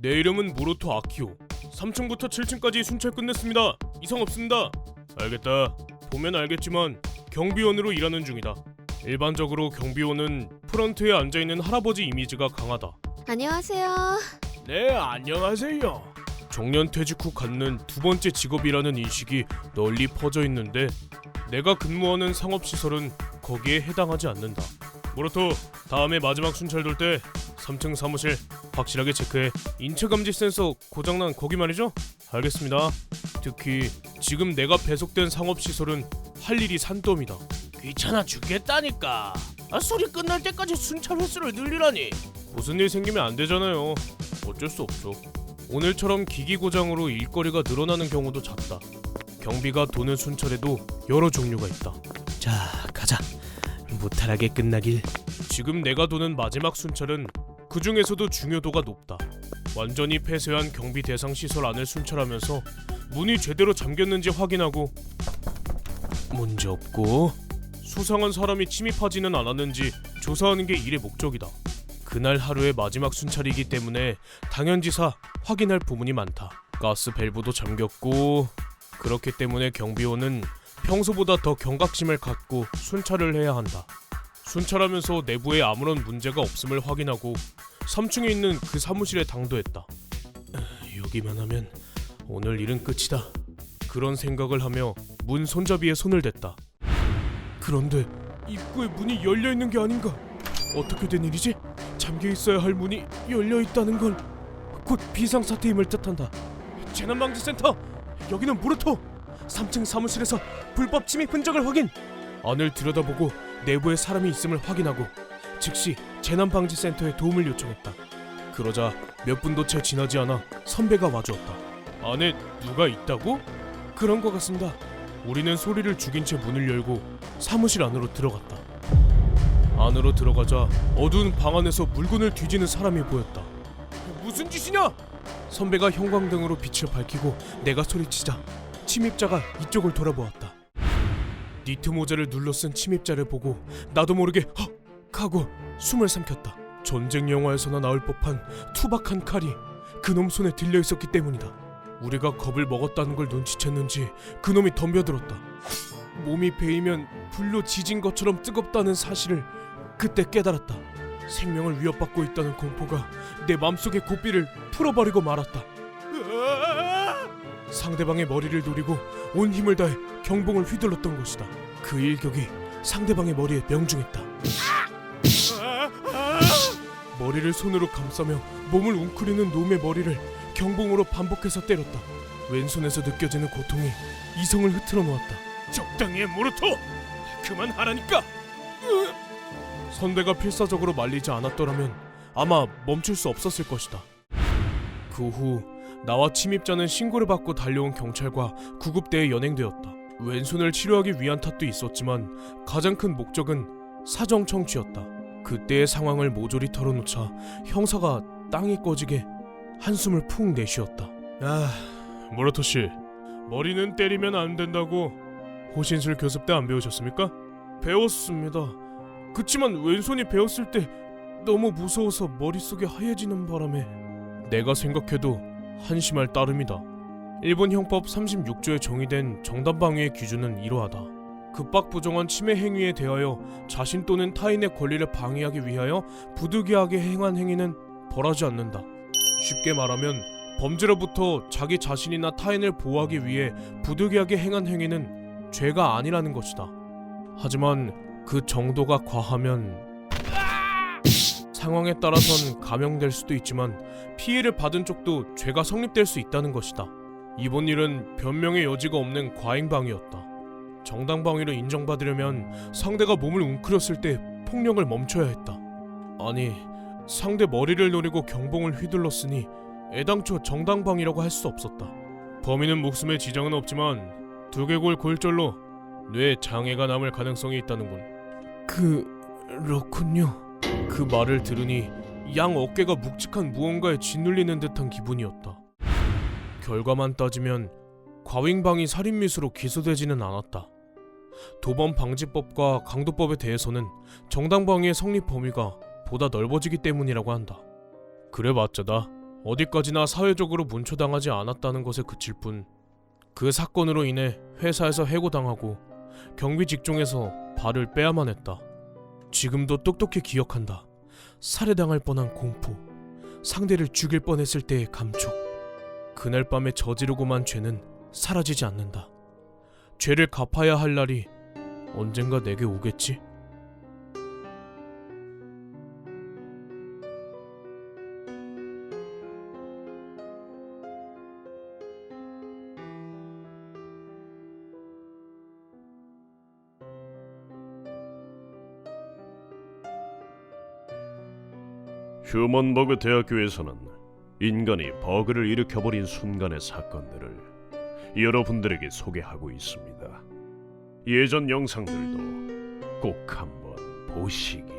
내 이름은 모로토 아키오. 3층부터 7층까지 순찰 끝냈습니다. 이상 없습니다. 알겠다. 보면 알겠지만 경비원으로 일하는 중이다. 일반적으로 경비원은 프런트에 앉아 있는 할아버지 이미지가 강하다. 안녕하세요. 네, 안녕하세요. 정년 퇴직 후 갖는 두 번째 직업이라는 인식이 널리 퍼져 있는데 내가 근무하는 상업 시설은 거기에 해당하지 않는다. 모로토, 다음에 마지막 순찰 돌 때 3층 사무실 확실하게 체크해. 인체 감지 센서 고장난 거기 말이죠? 알겠습니다. 특히 지금 내가 배속된 상업 시설은 할 일이 산더미다. 귀찮아 죽겠다니까. 아 소리 끝날 때까지 순찰 횟수를 늘리라니. 무슨 일 생기면 안 되잖아요. 어쩔 수 없죠. 오늘처럼 기기 고장으로 일거리가 늘어나는 경우도 잦다. 경비가 도는 순찰에도 여러 종류가 있다. 자, 가자. 무탈하게 끝나길. 지금 내가 도는 마지막 순찰은 그 중에서도 중요도가 높다. 완전히 폐쇄한 경비 대상 시설 안을 순찰하면서 문이 제대로 잠겼는지 확인하고 문제 없고 수상한 사람이 침입하지는 않았는지 조사하는 게 일의 목적이다. 그날 하루의 마지막 순찰이기 때문에 당연지사 확인할 부분이 많다. 가스 밸브도 잠겼고 그렇기 때문에 경비원은 평소보다 더 경각심을 갖고 순찰을 해야 한다. 순찰하면서 내부에 아무런 문제가 없음을 확인하고 3층에 있는 그 사무실에 당도했다. 에, 여기만 하면 오늘 일은 끝이다. 그런 생각을 하며 문 손잡이에 손을 댔다. 그런데 입구에 문이 열려 있는 게 아닌가? 어떻게 된 일이지? 잠겨 있어야 할 문이 열려 있다는 건 곧 비상 사태임을 뜻한다. 재난 방지 센터 여기는 무르토 3층 사무실에서 불법 침입 흔적을 확인. 안을 들여다보고 내부에 사람이 있음을 확인하고 즉시 재난 방지 센터에 도움을 요청했다. 그러자 몇 분도 채 지나지 않아 선배가 와주었다. 안에 누가 있다고? 그런 것 같습니다. 우리는 소리를 죽인 채 문을 열고 사무실 안으로 들어갔다. 안으로 들어가자 어두운 방 안에서 물건을 뒤지는 사람이 보였다. 무슨 짓이냐? 선배가 형광등으로 빛을 밝히고 내가 소리치자 침입자가 이쪽을 돌아보았다. 니트 모자를 눌러 쓴 침입자를 보고 나도 모르게 헉 하고 숨을 삼켰다. 전쟁 영화에서나 나올 법한 투박한 칼이 그놈 손에 들려 있었기 때문이다. 우리가 겁을 먹었다는 걸 눈치챘는지 그놈이 덤벼들었다. 몸이 베이면 불로 지진 것처럼 뜨겁다는 사실을 그때 깨달았다. 생명을 위협받고 있다는 공포가 내 맘속의 고삐를 풀어버리고 말았다. 상대방의 머리를 노리고 온 힘을 다해 경봉을 휘둘렀던 것이다. 그 일격이 상대방의 머리에 명중했다. 머리를 손으로 감싸며 몸을 웅크리는 놈의 머리를 경봉으로 반복해서 때렸다. 왼손에서 느껴지는 고통이 이성을 흐트러 놓았다. 적당히 해 모르토! 그만하라니까! 선배가 필사적으로 말리지 않았더라면 아마 멈출 수 없었을 것이다. 그 후 나와 침입자는 신고를 받고 달려온 경찰과 구급대에 연행되었다. 왼손을 치료하기 위한 탓도 있었지만 가장 큰 목적은 사정 청취였다. 그때의 상황을 모조리 털어놓자 형사가 땅이 꺼지게 한숨을 푹 내쉬었다. 아, 모라토 씨, 머리는 때리면 안 된다고 호신술 교습 때 안 배우셨습니까? 배웠습니다. 그치만 왼손이 베었을 때 너무 무서워서 머릿속이 하얘지는 바람에 내가 생각해도 한심할 따름이다. 일본 형법 36조에 정의된 정당방위의 기준은 이러하다. 급박 부정한 침해 행위에 대하여 자신 또는 타인의 권리를 방해하기 위하여 부득이하게 행한 행위는 벌하지 않는다. 쉽게 말하면 범죄로부터 자기 자신이나 타인을 보호하기 위해 부득이하게 행한 행위는 죄가 아니라는 것이다. 하지만 그 정도가 과하면 상황에 따라선 감형될 수도 있지만 피해를 받은 쪽도 죄가 성립될 수 있다는 것이다. 이번 일은 변명의 여지가 없는 과잉방위였다. 정당방위를 인정받으려면 상대가 몸을 웅크렸을 때 폭력을 멈춰야 했다. 아니, 상대 머리를 노리고 경봉을 휘둘렀으니 애당초 정당방위라고 할 수 없었다. 범인은 목숨에 지장은 없지만 두개골 골절로 뇌 장애가 남을 가능성이 있다는군. 그렇군요. 그 말을 들으니 양 어깨가 묵직한 무언가에 짓눌리는 듯한 기분이었다. 결과만 따지면 과잉방위 살인미수로 기소되지는 않았다. 도범 방지법과 강도법에 대해서는 정당방위의 성립 범위가 보다 넓어지기 때문이라고 한다. 그래 맞자다. 어디까지나 사회적으로 문초당하지 않았다는 것에 그칠 뿐 그 사건으로 인해 회사에서 해고당하고 경비 직종에서 발을 빼야만 했다. 지금도 똑똑히 기억한다. 살해당할 뻔한 공포, 상대를 죽일 뻔했을 때의 감촉. 그날 밤에 저지르고만 죄는 사라지지 않는다. 죄를 갚아야 할 날이 언젠가 내게 오겠지? 휴먼버그 대학교에서는 인간이 버그를 일으켜버린 순간의 사건들을 여러분들에게 소개하고 있습니다. 예전 영상들도 꼭 한번 보시기.